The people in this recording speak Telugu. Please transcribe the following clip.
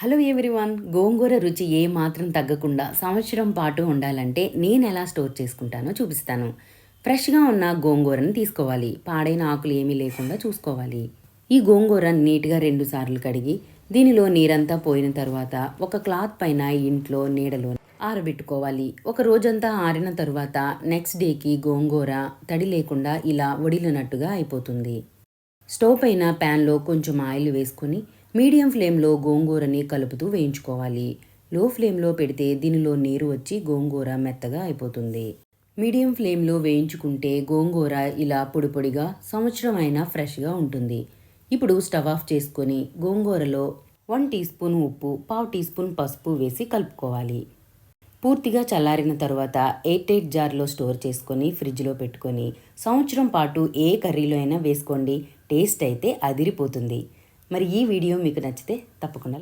హలో ఎవ్రీవన్ గోంగూర రుచి ఏ మాత్రం తగ్గకుండా సంవత్సరం పాటు ఉండాలంటే నేను ఎలా స్టోర్ చేసుకుంటానో చూపిస్తాను. ఫ్రెష్గా ఉన్న గోంగూరను తీసుకోవాలి. పాడైన ఆకులు ఏమీ లేకుండా చూసుకోవాలి. ఈ గోంగూర నీట్గా రెండు సార్లు కడిగి దీనిలో నీరంతా పోయిన తర్వాత ఒక క్లాత్ పైన ఇంట్లో నీడలో ఆరబెట్టుకోవాలి. ఒక రోజంతా ఆరిన తర్వాత నెక్స్ట్ డేకి గోంగూర తడి లేకుండా ఇలా వడిలినట్టుగా అయిపోతుంది. స్టవ్ పైన ప్యాన్లో కొంచెం ఆయిల్ వేసుకొని మీడియం ఫ్లేమ్లో గోంగూరని కలుపుతూ వేయించుకోవాలి. లో ఫ్లేమ్లో పెడితే దీనిలో నీరు వచ్చి గోంగూర మెత్తగా అయిపోతుంది. మీడియం ఫ్లేమ్లో వేయించుకుంటే గోంగూర ఇలా పొడి పొడిగా సంవత్సరం అయినా ఫ్రెష్గా ఉంటుంది. ఇప్పుడు స్టవ్ ఆఫ్ చేసుకొని గోంగూరలో వన్ టీ స్పూన్ ఉప్పు పావు టీ స్పూన్ పసుపు వేసి కలుపుకోవాలి. పూర్తిగా చల్లారిన తర్వాత ఎయిట్ ఎయిట్ జార్లో స్టోర్ చేసుకొని ఫ్రిడ్జ్లో పెట్టుకొని సంవత్సరం పాటు ఏ కర్రీలో అయినా వేసుకోండి. టేస్ట్ అయితే అదిరిపోతుంది. మరి ఈ వీడియో మీకు నచ్చితే తప్పకుండా